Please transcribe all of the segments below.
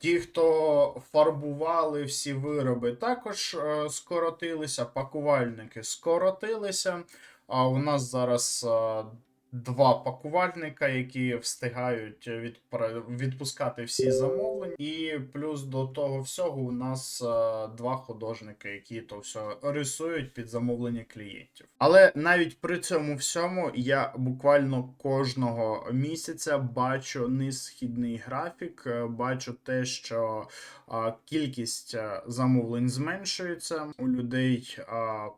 Ті, хто фарбували всі вироби, також е, скоротилися, пакувальники скоротилися. А у нас зараз е, два пакувальника, які встигають відпра- відпускати всі замовлення. І плюс до того всього у нас е, два художники, які то все рисують під замовлення клієнтів. Але навіть при цьому всьому я буквально кожного місяця бачу несхідний графік, е, бачу те, що а, кількість е, замовлень зменшується, у людей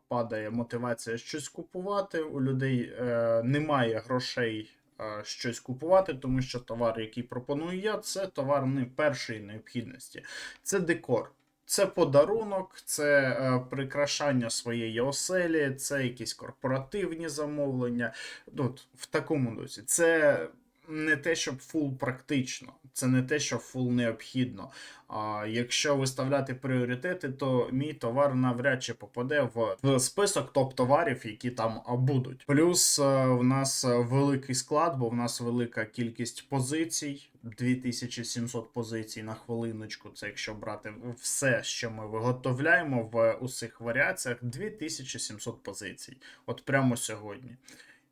падає мотивація щось купувати, у людей е, немає грошей. е, Щось купувати, тому що товар, який пропоную я, це товар не першої необхідності, це декор. Це подарунок, це е, прикрашання своєї оселі, це якісь корпоративні замовлення. Тут, от в такому дусі. Це не те, щоб фул практично, це не те, що фул необхідно. А якщо виставляти пріоритети, то мій товар навряд чи попаде в, список топ-товарів, які там будуть. Плюс е, в нас великий склад, бо в нас велика кількість позицій. 2700 позицій на хвилиночку. Це якщо брати все, що ми виготовляємо в усіх варіаціях, 2700 позицій. От прямо сьогодні.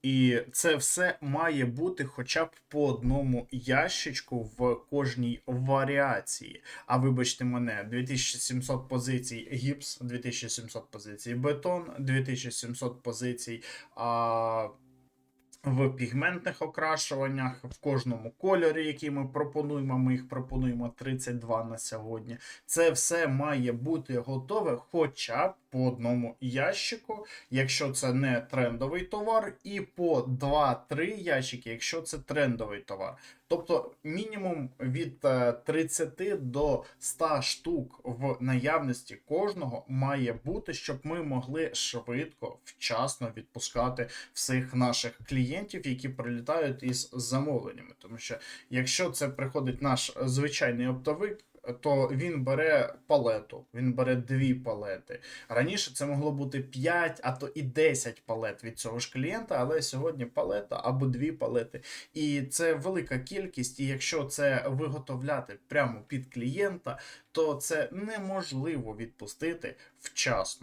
І це все має бути хоча б по одному ящичку в кожній варіації. А вибачте мене, 2700 позицій гіпс, 2700 позицій бетон, 2700 позицій. А... В пігментних окрашуваннях, в кожному кольорі, який ми пропонуємо, ми їх пропонуємо 32 на сьогодні. Це все має бути готове хоча б по одному ящику, якщо це не трендовий товар, і по 2-3 ящики, якщо це трендовий товар. Тобто мінімум від е, 30 до 100 штук в наявності кожного має бути, щоб ми могли швидко, вчасно відпускати всіх наших клієнтів, які прилітають із замовленнями. Тому що якщо це приходить наш звичайний оптовик. То він бере палету, він бере дві палети. Раніше це могло бути 5, а то і 10 палет від цього ж клієнта, але сьогодні палета або дві палети. І це велика кількість. І якщо це виготовляти прямо під клієнта, то це неможливо відпустити вчасно.